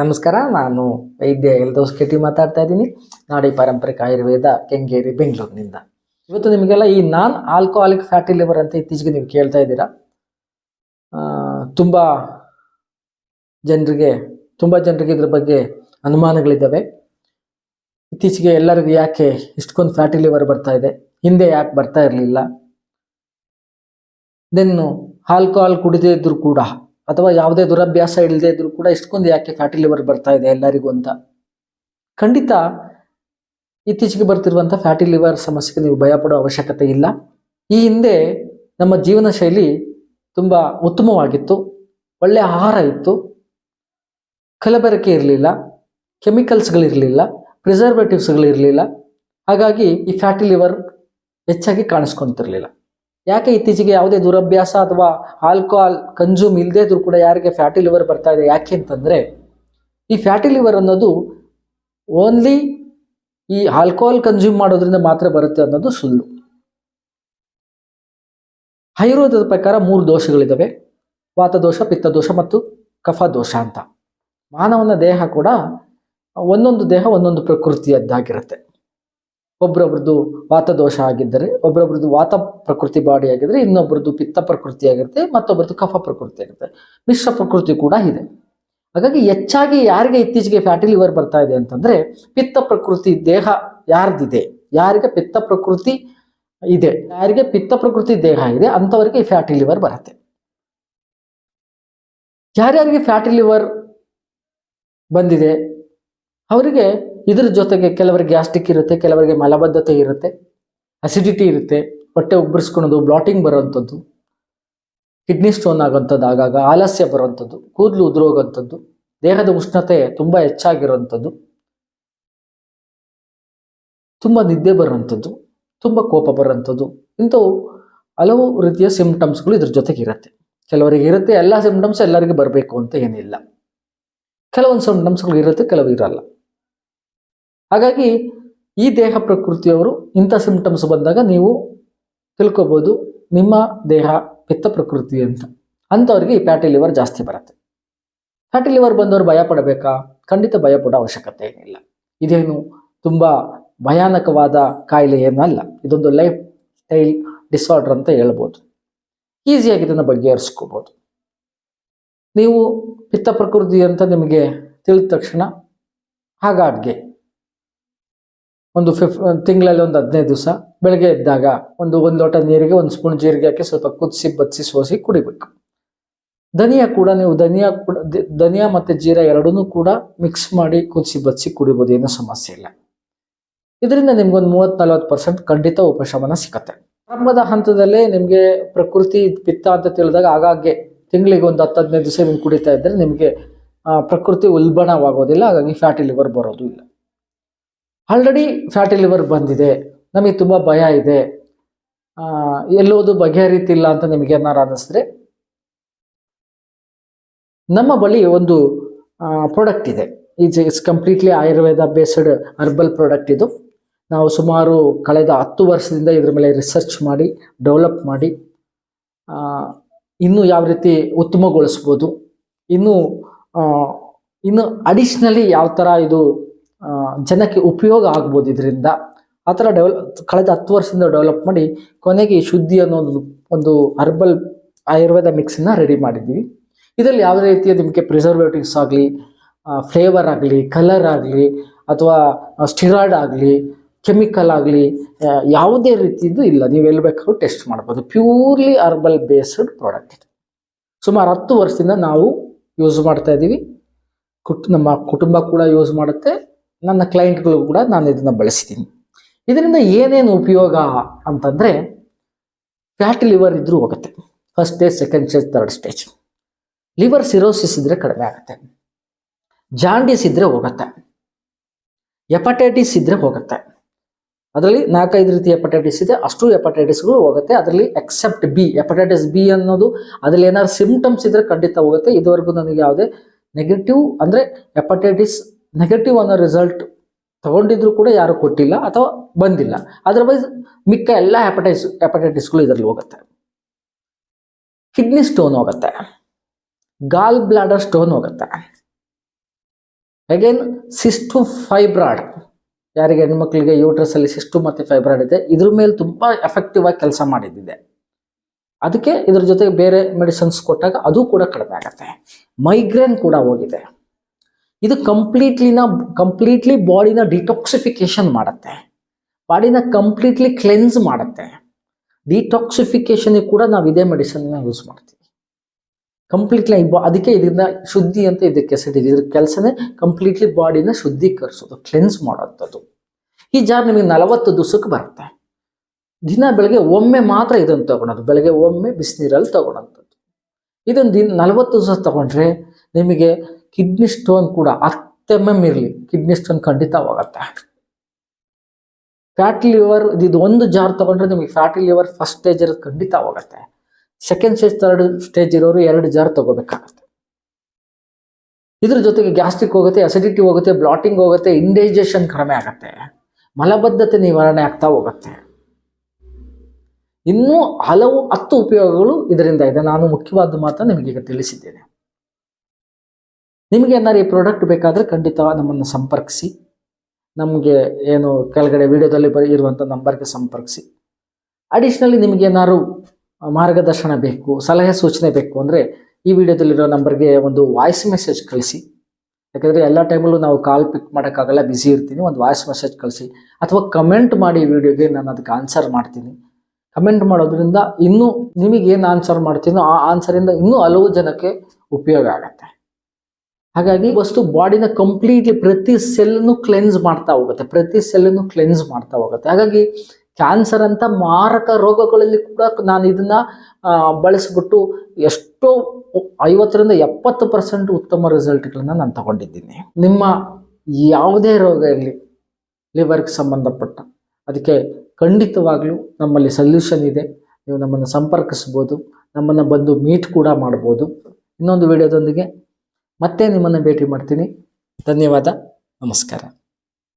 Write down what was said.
ನಮಸ್ಕಾರ, ನಾನು ವೈದ್ಯ ಎಲ್ದೋಸ್ ಕೆಟಿ ಮಾತಾಡ್ತಾ ಇದ್ದೀನಿ. ನಾಡಿ ಪಾರಂಪರಿಕ ಆಯುರ್ವೇದ, ಕೆಂಗೇರಿ, ಬೆಂಗಳೂರಿನಿಂದ. ಇವತ್ತು ನಿಮಗೆಲ್ಲ ಈ ನಾನ್ ಆಲ್ಕೋಹಾಲಿಕ್ ಫ್ಯಾಟಿ ಲಿವರ್ ಅಂತ ಇತ್ತೀಚೆಗೆ ನೀವು ಕೇಳ್ತಾ ಇದ್ದೀರಾ? ತುಂಬ ಜನರಿಗೆ ತುಂಬ ಜನರಿಗೆ ಇದ್ರ ಬಗ್ಗೆ ಅನುಮಾನಗಳಿದ್ದಾವೆ. ಇತ್ತೀಚೆಗೆ ಎಲ್ಲರಿಗೂ ಯಾಕೆ ಇಷ್ಟೊಂದು ಫ್ಯಾಟಿ ಲಿವರ್ ಬರ್ತಾ ಇದೆ? ಹಿಂದೆ ಯಾಕೆ ಬರ್ತಾ ಇರಲಿಲ್ಲ? ದೆನ್ನು ಆಲ್ಕೋಹಾಲ್ ಕುಡಿದೇ ಇದ್ರು ಕೂಡ ಅಥವಾ ಯಾವುದೇ ದುರಭ್ಯಾಸ ಇಲ್ಲದೆ ಇದ್ರೂ ಕೂಡ ಇಷ್ಟೊಂದು ಯಾಕೆ ಫ್ಯಾಟಿ ಲಿವರ್ ಬರ್ತಾ ಇದೆ ಎಲ್ಲರಿಗೂ ಅಂತ. ಖಂಡಿತ ಇತ್ತೀಚೆಗೆ ಬರ್ತಿರುವಂಥ ಫ್ಯಾಟಿ ಲಿವರ್ ಸಮಸ್ಯೆಗೆ ನೀವು ಭಯಪಡೋ ಅವಶ್ಯಕತೆ ಇಲ್ಲ. ಈ ಹಿಂದೆ ನಮ್ಮ ಜೀವನ ಶೈಲಿ ತುಂಬ ಉತ್ತಮವಾಗಿತ್ತು. ಒಳ್ಳೆಯ ಆಹಾರ ಇತ್ತು. ಕಲಬೆರಕೆ ಇರಲಿಲ್ಲ. ಕೆಮಿಕಲ್ಸ್ಗಳಿರಲಿಲ್ಲ ಪ್ರಿಸರ್ವೇಟಿವ್ಸ್ಗಳಿರಲಿಲ್ಲ ಹಾಗಾಗಿ ಈ ಫ್ಯಾಟಿ ಲಿವರ್ ಹೆಚ್ಚಾಗಿ ಕಾಣಿಸ್ಕೊಂತಿರ್ಲಿಲ್ಲ. ಯಾಕೆ ಇತ್ತೀಚೆಗೆ ಯಾವುದೇ ದುರಭ್ಯಾಸ ಅಥವಾ ಆಲ್ಕೋಹಾಲ್ ಕನ್ಸ್ಯೂಮ್ ಇಲ್ಲದೇ ಇದ್ರೂ ಕೂಡ ಯಾರಿಗೆ ಫ್ಯಾಟಿ ಲಿವರ್ ಬರ್ತಾ ಇದೆ? ಯಾಕೆ ಅಂತಂದರೆ, ಈ ಫ್ಯಾಟಿ ಲಿವರ್ ಅನ್ನೋದು ಓನ್ಲಿ ಈ ಆಲ್ಕೋಹಾಲ್ ಕನ್ಸ್ಯೂಮ್ ಮಾಡೋದ್ರಿಂದ ಮಾತ್ರ ಬರುತ್ತೆ ಅನ್ನೋದು ಸುಳ್ಳು. ಆಯುರ್ವೇದದ ಪ್ರಕಾರ ಮೂರು ದೋಷಗಳಿದ್ದಾವೆ ವಾತದೋಷ ಪಿತ್ತದೋಷ ಮತ್ತು ಕಫ ದೋಷ ಅಂತ. ಮಾನವನ ದೇಹ ಕೂಡ ಒಂದೊಂದು ದೇಹ ಒಂದೊಂದು ಪ್ರಕೃತಿಯದ್ದಾಗಿರುತ್ತೆ. ಒಬ್ರೊಬ್ರದ್ದು ವಾತದೋಷ ಆಗಿದ್ದರೆ, ಒಬ್ರೊಬ್ರದ್ದು ವಾತ ಪ್ರಕೃತಿ ಬಾಡಿ ಆಗಿದ್ರೆ ಇನ್ನೊಬ್ರದ್ದು ಪಿತ್ತ ಪ್ರಕೃತಿ ಆಗಿರುತ್ತೆ ಮತ್ತೊಬ್ಬರದ್ದು ಕಫ ಪ್ರಕೃತಿ ಆಗುತ್ತೆ ಮಿಶ್ರ ಪ್ರಕೃತಿ ಕೂಡ ಇದೆ. ಹಾಗಾಗಿ ಹೆಚ್ಚಾಗಿ ಯಾರಿಗೆ ಇತ್ತೀಚೆಗೆ ಫ್ಯಾಟಿ ಲಿವರ್ ಬರ್ತಾ ಇದೆ ಅಂತಂದ್ರೆ, ಪಿತ್ತ ಪ್ರಕೃತಿ ದೇಹ ಯಾರ್ದಿದೆ? ಯಾರಿಗೆ ಪಿತ್ತ ಪ್ರಕೃತಿ ಇದೆ? ಯಾರಿಗೆ ಪಿತ್ತ ಪ್ರಕೃತಿ ದೇಹ ಇದೆ, ಅಂಥವರಿಗೆ ಈ ಫ್ಯಾಟಿ ಲಿವರ್ ಬರುತ್ತೆ. ಯಾರ್ಯಾರಿಗೆ ಫ್ಯಾಟಿ ಲಿವರ್ ಬಂದಿದೆ? ಅವರಿಗೆ ಇದ್ರ ಜೊತೆಗೆ ಕೆಲವರಿಗೆ ಗ್ಯಾಸ್ಟ್ರಿಕ್ ಇರುತ್ತೆ, ಕೆಲವರಿಗೆ ಮಲಬದ್ಧತೆ ಇರುತ್ತೆ ಅಸಿಡಿಟಿ ಇರುತ್ತೆ, ಹೊಟ್ಟೆ ಉಬ್ಬರಿಸ್ಕೊಳೋದು ಬ್ಲಾಟಿಂಗ್ ಬರೋವಂಥದ್ದು ಕಿಡ್ನಿ ಸ್ಟೋನ್ ಆಗೋಂಥದ್ದು ಆಗಾಗ, ಆಲಸ್ಯ ಬರುವಂಥದ್ದು, ಕೂದಲು ಉದುರೋಗೋಂಥದ್ದು ದೇಹದ ಉಷ್ಣತೆ ತುಂಬ ಹೆಚ್ಚಾಗಿರೋವಂಥದ್ದು, ತುಂಬ ನಿದ್ದೆ ಬರುವಂಥದ್ದು, ತುಂಬ ಕೋಪ ಬರುವಂಥದ್ದು, ಇಂಥವು ಹಲವು ರೀತಿಯ ಸಿಂಪ್ಟಮ್ಸ್ಗಳು ಇದ್ರ ಜೊತೆಗೆ ಇರುತ್ತೆ. ಕೆಲವರಿಗೆ ಇರುತ್ತೆ, ಎಲ್ಲ ಸಿಂಪ್ಟಮ್ಸ್ ಎಲ್ಲರಿಗೂ ಬರಬೇಕು ಅಂತ ಏನಿಲ್ಲ. ಕೆಲವೊಂದು ಸಿಂಪ್ಟಮ್ಸ್ಗಳು ಇರುತ್ತೆ, ಕೆಲವು ಇರಲ್ಲ. ಹಾಗಾಗಿ ಈ ದೇಹ ಪ್ರಕೃತಿಯವರು ಇಂಥ ಸಿಂಪ್ಟಮ್ಸ್ ಬಂದಾಗ ನೀವು ತಿಳ್ಕೊಬೋದು, ನಿಮ್ಮ ದೇಹ ಪಿತ್ತ ಪ್ರಕೃತಿ ಅಂತ. ಅಂಥವ್ರಿಗೆ ಈ ಫ್ಯಾಟಿ ಲಿವರ್ ಜಾಸ್ತಿ ಬರುತ್ತೆ. ಫ್ಯಾಟಿ ಲಿವರ್ ಬಂದವರು ಭಯ ಪಡಬೇಕಾ? ಖಂಡಿತ ಭಯ ಪಡೋ ಅವಶ್ಯಕತೆ ಏನಿಲ್ಲ. ಇದೇನು ತುಂಬ ಭಯಾನಕವಾದ ಕಾಯಿಲೆ ಏನಲ್ಲ. ಇದೊಂದು ಲೈಫ್ ಸ್ಟೈಲ್ ಡಿಸಾರ್ಡರ್ ಅಂತ ಹೇಳ್ಬೋದು. ಈಸಿಯಾಗಿ ಇದನ್ನು ಬಗೆಹರಿಸ್ಕೋಬೋದು. ನೀವು ಪಿತ್ತ ಪ್ರಕೃತಿ ಅಂತ ನಿಮಗೆ ತಿಳಿದ ತಕ್ಷಣ ಹಾಗಾಗ್ಗೆ ಒಂದು ಫಿಫ್, ತಿಂಗಳಲ್ಲಿ ಒಂದು ಹದಿನೈದು ದಿವಸ ಬೆಳಗ್ಗೆ ಎದ್ದಾಗ ಒಂದು ಒಂದು ಲೋಟ ನೀರಿಗೆ, ಒಂದು ಸ್ಪೂನ್ ಜೀರಿಗೆ ಹಾಕಿ ಸ್ವಲ್ಪ ಕುದಿಸಿ ಬತ್ತಿಸಿ ಸೋಸಿ ಕುಡಿಬೇಕು. ಧನಿಯಾ ಕೂಡ ನೀವು ಧನಿಯಾ ಕೂಡ ಧನಿಯಾ ಮತ್ತು ಜೀರಾ ಎರಡನ್ನೂ ಕೂಡ ಮಿಕ್ಸ್ ಮಾಡಿ ಕುದಿಸಿ ಬತ್ತಿಸಿ ಕುಡಿಬೋದು, ಏನೂ ಸಮಸ್ಯೆ ಇಲ್ಲ. ಇದರಿಂದ ನಿಮ್ಗೊಂದು ಮೂವತ್ತು ನಲ್ವತ್ತು ಪರ್ಸೆಂಟ್ ಖಂಡಿತ ಉಪಶಮನ ಸಿಗುತ್ತೆ. ಆರಂಭದ ಹಂತದಲ್ಲೇ ನಿಮಗೆ ಪ್ರಕೃತಿ ಪಿತ್ತ ಅಂತ ತಿಳಿದಾಗ ಆಗಾಗ್ಗೆ ತಿಂಗಳಿಗೆ ಒಂದು ಹತ್ತು, ಹದಿನೈದು ದಿವಸ ನೀವು ಕುಡಿತಾ ಇದ್ದರೆ ನಿಮಗೆ ಪ್ರಕೃತಿ ಉಲ್ಬಣವಾಗೋದಿಲ್ಲ, ಹಾಗಾಗಿ ಫ್ಯಾಟಿ ಲಿವರ್ ಬರೋದು ಇಲ್ಲ. ಆಲ್ರೆಡಿ ಫ್ಯಾಟಿ ಲಿವರ್ ಬಂದಿದೆ. ನಮಗೆ ತುಂಬ ಭಯ ಇದೆ. ಎಲ್ಲೋದು ಬಗೆಹರಿತಿಲ್ಲ ಅಂತ ನಿಮಗೆ ಏನಾರು ಅನ್ನಿಸಿದ್ರೆ ನಮ್ಮ ಬಳಿ ಒಂದು ಪ್ರಾಡಕ್ಟ್ ಇದೆ. It's it's completely Ayurveda based herbal product ಇದು. ನಾವು ಸುಮಾರು ಕಳೆದ ಹತ್ತು ವರ್ಷದಿಂದ ಇದ್ರ ಮೇಲೆ ರಿಸರ್ಚ್ ಮಾಡಿ ಡೆವಲಪ್ ಮಾಡಿ ಇನ್ನೂ ಯಾವ ರೀತಿ ಉತ್ತಮಗೊಳಿಸ್ಬೋದು, ಇನ್ನು ಇನ್ನು ಅಡಿಷ್ನಲಿ ಯಾವ ಥರ ಇದು ಜನಕ್ಕೆ ಉಪಯೋಗ ಆಗ್ಬೋದು ಇದರಿಂದ. ಆ ಥರ ಡೆವಲಪ್ ಕಳೆದ ಹತ್ತು ವರ್ಷದಿಂದ ಡೆವಲಪ್ ಮಾಡಿ ಕೊನೆಗೆ ಶುದ್ಧಿ ಅನ್ನೋ ಒಂದು ಒಂದು ಹರ್ಬಲ್ ಆಯುರ್ವೇದ ಮಿಕ್ಸನ್ನ ರೆಡಿ ಮಾಡಿದ್ದೀವಿ. ಇದರಲ್ಲಿ ಯಾವುದೇ ರೀತಿಯ ನಿಮಗೆ ಪ್ರಿಸರ್ವೇಟಿವ್ಸ್ ಆಗಲಿ ಫ್ಲೇವರ್ ಆಗಲಿ ಕಲರ್ ಆಗಲಿ, ಅಥವಾ ಸ್ಟಿರಾಯ್ಡ್ ಆಗಲಿ ಕೆಮಿಕಲ್ ಆಗಲಿ ಯಾವುದೇ ರೀತಿಯದು ಇಲ್ಲ. ನೀವು ಎಲ್ಲಿ ಬೇಕಾದ್ರೂ ಟೆಸ್ಟ್ ಮಾಡ್ಬೋದು. ಪ್ಯೂರ್ಲಿ ಹರ್ಬಲ್ ಬೇಸ್ಡ್ ಪ್ರಾಡಕ್ಟ್ ಇದು. ಸುಮಾರು ಹತ್ತು ವರ್ಷದಿಂದ ನಾವು ಯೂಸ್ ಮಾಡ್ತಾ ಇದ್ದೀವಿ. ಕುಟ್, ನಮ್ಮ ಕುಟುಂಬ ಕೂಡ ಯೂಸ್ ಮಾಡುತ್ತೆ. ನನ್ನ ಕ್ಲೈಂಟ್ಗಳು ಕೂಡ ನಾನು ಇದನ್ನು ಬಳಸಿದ್ದೀನಿ ಇದರಿಂದ ಏನೇನು ಉಪಯೋಗ ಅಂತಂದರೆ ಫ್ಯಾಟಿ ಲಿವರ್ ಇದ್ರೂ ಹೋಗುತ್ತೆ. First stage second stage third stage liver cirrhosis ಇದ್ದರೆ ಕಡಿಮೆ ಆಗುತ್ತೆ. ಜಾಂಡಿಸ್ ಇದ್ದರೆ ಹೋಗುತ್ತೆ. ಹೆಪಟೈಟಿಸ್ ಇದ್ದರೆ ಹೋಗುತ್ತೆ. ಅದರಲ್ಲಿ ನಾಲ್ಕೈದು ರೀತಿ ಹೆಪಟೈಟಿಸ್ ಇದೆ. ಅಷ್ಟು ಎಪಟೈಟಿಸ್ಗಳು ಹೋಗುತ್ತೆ. ಅದರಲ್ಲಿ ಎಕ್ಸೆಪ್ಟ್ ಬಿ ಹೆಪಟೈಟಿಸ್ ಬಿ ಅನ್ನೋದು ಅದರಲ್ಲಿ ಏನಾದ್ರು ಸಿಂಪ್ಟಮ್ಸ್ ಇದ್ದರೆ ಖಂಡಿತ ಹೋಗುತ್ತೆ. ಇದುವರೆಗೂ ನನಗೆ ಯಾವುದೇ ನೆಗೆಟಿವ್ ಅಂದರೆ ಹೆಪಟೈಟಿಸ್ ನೆಗೆಟಿವ್ ಅನ್ನೋ ರಿಸಲ್ಟ್ ತಗೊಂಡಿದ್ರು ಕೂಡ ಯಾರು ಕೊಟ್ಟಿಲ್ಲ ಅಥವಾ ಬಂದಿಲ್ಲ. ಅದರ್ವೈಸ್ ಮಿಕ್ಕ ಎಲ್ಲ ಹೆಪಟೈಸ್ ಹೆಪಟೈಟಿಸ್ಗಳು ಇದರಲ್ಲಿ ಹೋಗುತ್ತೆ. ಕಿಡ್ನಿ ಸ್ಟೋನ್ ಹೋಗುತ್ತೆ. ಗಾಲ್ ಬ್ಲಾಡರ್ ಸ್ಟೋನ್ ಹೋಗುತ್ತೆ. ಅಗೇನ್ ಸಿಸ್ಟು ಫೈಬ್ರಾಡ್ ಯಾರಿಗೆ ಹೆಣ್ಮಕ್ಳಿಗೆ ಯೂಟ್ರಸಲ್ಲಿ ಸಿಸ್ಟು ಮತ್ತು ಫೈಬ್ರಾಡ್ ಇದೆ, ಇದ್ರ ಮೇಲೆ ತುಂಬ ಎಫೆಕ್ಟಿವ್ ಆಗಿ ಕೆಲಸ ಮಾಡಿದ್ದಿದೆ. ಅದಕ್ಕೆ ಇದ್ರ ಜೊತೆಗೆ ಬೇರೆ ಮೆಡಿಸನ್ಸ್ ಕೊಟ್ಟಾಗ ಅದು ಕೂಡ ಕಡಿಮೆ ಆಗುತ್ತೆ. ಮೈಗ್ರೇನ್ ಕೂಡ ಹೋಗಿದೆ. ಇದು ಕಂಪ್ಲೀಟ್ಲಿನ ಕಂಪ್ಲೀಟ್ಲಿ ಬಾಡಿನ ಡಿಟಾಕ್ಸಿಫಿಕೇಶನ್ ಮಾಡುತ್ತೆ. ಬಾಡಿನ ಕಂಪ್ಲೀಟ್ಲಿ ಕ್ಲೆನ್ಸ್ ಮಾಡುತ್ತೆ. ಡಿಟಾಕ್ಸಿಫಿಕೇಶನ್ ಕೂಡ ನಾವು ಇದೇ ಮೆಡಿಸನ್ನ ಯೂಸ್ ಮಾಡ್ತೀವಿ. ಕಂಪ್ಲೀಟ್ಲಿ ಅದಕ್ಕೆ ಇದರಿಂದ ಶುದ್ಧಿ ಅಂತ ಇದಕ್ಕೆ ಹೆಸರು ಇದ್ರ ಕೆಲಸನೇ ಕಂಪ್ಲೀಟ್ಲಿ ಬಾಡಿನ ಶುದ್ಧೀಕರಿಸೋದು ಕ್ಲೆನ್ಸ್ ಮಾಡೋಂಥದ್ದು. ಈ ಜಾರ್ ನಿಮಗೆ ನಲವತ್ತು ದಿವಸಕ್ಕೆ ಬರುತ್ತೆ. ದಿನ ಬೆಳಗ್ಗೆ ಒಮ್ಮೆ ಮಾತ್ರ ಇದನ್ನು ತಗೊಳೋದು. ಬೆಳಗ್ಗೆ ಒಮ್ಮೆ ಬಿಸಿನೀರಲ್ಲಿ ತಗೊಳೋಂಥದ್ದು. ಇದೊಂದು ದಿನ ನಲವತ್ತು ದಿವಸ ತಗೊಂಡ್ರೆ ನಿಮಗೆ ಕಿಡ್ನಿ ಸ್ಟೋನ್ ಕೂಡ ಹತ್ತು ಎಂ ಇರಲಿ ಕಿಡ್ನಿ ಸ್ಟೋನ್ ಖಂಡಿತ ಹೋಗುತ್ತೆ. ಫ್ಯಾಟಿ ಲಿವರ್ ಇದು ಒಂದು ಜಾರ್ ತಗೊಂಡ್ರೆ ನಿಮಗೆ ಫ್ಯಾಟಿ ಲಿವರ್ ಫಸ್ಟ್ ಸ್ಟೇಜ್ ಇರೋದು ಖಂಡಿತ ಹೋಗುತ್ತೆ. ಸೆಕೆಂಡ್ ಸ್ಟೇಜ್ ಥರ್ಡ್ ಸ್ಟೇಜ್ ಇರೋರು ಎರಡು ಜಾರ್ ತಗೋಬೇಕಾಗುತ್ತೆ. ಇದ್ರ ಜೊತೆಗೆ ಗ್ಯಾಸ್ಟ್ರಿಕ್ ಹೋಗುತ್ತೆ ಅಸಿಡಿಟಿ ಹೋಗುತ್ತೆ ಬ್ಲಾಟಿಂಗ್ ಹೋಗುತ್ತೆ ಇಂಡೈಜೆಷನ್ ಕಡಿಮೆ ಆಗುತ್ತೆ. ಮಲಬದ್ಧತೆ ನಿವಾರಣೆ ಆಗ್ತಾ ಹೋಗುತ್ತೆ. ಇನ್ನೂ ಹಲವು ಹತ್ತು ಉಪಯೋಗಗಳು ಇದರಿಂದ ಇದೆ. ನಾನು ಮುಖ್ಯವಾದ ಮಾತ್ರ ನಿಮಗೀಗ ತಿಳಿಸಿದ್ದೇನೆ. ನಿಮಗೆ ಏನಾದ್ರು ಈ ಪ್ರಾಡಕ್ಟ್ ಬೇಕಾದರೆ ಖಂಡಿತ ನಮ್ಮನ್ನು ಸಂಪರ್ಕಿಸಿ. ನಮಗೆ ಏನು ಕೆಳಗಡೆ ವಿಡಿಯೋದಲ್ಲಿ ಬರೀ ಇರುವಂಥ ನಂಬರ್ಗೆ ಸಂಪರ್ಕಿಸಿ. ಅಡಿಷ್ನಲಿ ನಿಮಗೇನಾದ್ರು ಮಾರ್ಗದರ್ಶನ ಬೇಕು, ಸಲಹೆ ಸೂಚನೆ ಬೇಕು ಅಂದರೆ ಈ ವಿಡಿಯೋದಲ್ಲಿರೋ ನಂಬರ್ಗೆ ಒಂದು ವಾಯ್ಸ್ ಮೆಸೇಜ್ ಕಳಿಸಿ. ಯಾಕಂದರೆ ಎಲ್ಲ ಟೈಮಲ್ಲೂ ನಾವು ಕಾಲ್ ಪಿಕ್ ಮಾಡೋಕ್ಕಾಗಲ್ಲ ಬ್ಯುಸಿ ಇರ್ತೀನಿ, ಒಂದು ವಾಯ್ಸ್ ಮೆಸೇಜ್ ಕಳಿಸಿ. ಅಥವಾ ಕಮೆಂಟ್ ಮಾಡಿ ವಿಡಿಯೋಗೆ ನಾನು ಅದಕ್ಕೆ ಆನ್ಸರ್ ಮಾಡ್ತೀನಿ. ಕಮೆಂಟ್ ಮಾಡೋದ್ರಿಂದ ಇನ್ನೂ ನಿಮಗೇನು ಆನ್ಸರ್ ಮಾಡ್ತೀನೋ ಆ ಆನ್ಸರಿಂದ ಇನ್ನೂ ಹಲವು ಜನಕ್ಕೆ ಉಪಯೋಗ ಆಗುತ್ತೆ. ಹಾಗಾಗಿ ವಸ್ತು ಬಾಡಿನ ಕಂಪ್ಲೀಟ್ಲಿ ಪ್ರತಿ ಸೆಲ್ನು ಕ್ಲೆನ್ಸ್ ಮಾಡ್ತಾ ಹೋಗುತ್ತೆ. ಪ್ರತಿ ಸೆಲ್ನು ಕ್ಲೆನ್ಸ್ ಮಾಡ್ತಾ ಹೋಗುತ್ತೆ. ಹಾಗಾಗಿ ಕ್ಯಾನ್ಸರ್ ಅಂತ ಮಾರಕ ರೋಗಗಳಲ್ಲಿ ಕೂಡ ನಾನು ಇದನ್ನ ಬಳಸಿಬಿಟ್ಟು ಎಷ್ಟೋ ಐವತ್ತರಿಂದ ಎಪ್ಪತ್ತು ಪರ್ಸೆಂಟ್ ಉತ್ತಮ ರಿಸಲ್ಟ್ಗಳನ್ನ ನಾನು ತಗೊಂಡಿದ್ದೀನಿ. ನಿಮ್ಮ ಯಾವುದೇ ರೋಗ ಇರಲಿ ಲಿವರ್ಗೆ ಸಂಬಂಧಪಟ್ಟ, ಅದಕ್ಕೆ ಖಂಡಿತವಾಗ್ಲೂ ನಮ್ಮಲ್ಲಿ ಸೊಲ್ಯೂಷನ್ ಇದೆ. ನೀವು ನಮ್ಮನ್ನು ಸಂಪರ್ಕಿಸ್ಬೋದು, ನಮ್ಮನ್ನು ಬಂದು ಮೀಟ್ ಕೂಡ ಮಾಡ್ಬೋದು. ಇನ್ನೊಂದು ವಿಡಿಯೋದೊಂದಿಗೆ ಮತ್ತೆ ನಿಮ್ಮನ್ನು ಭೇಟಿ ಮಾಡ್ತೀನಿ. ಧನ್ಯವಾದ. ನಮಸ್ಕಾರ.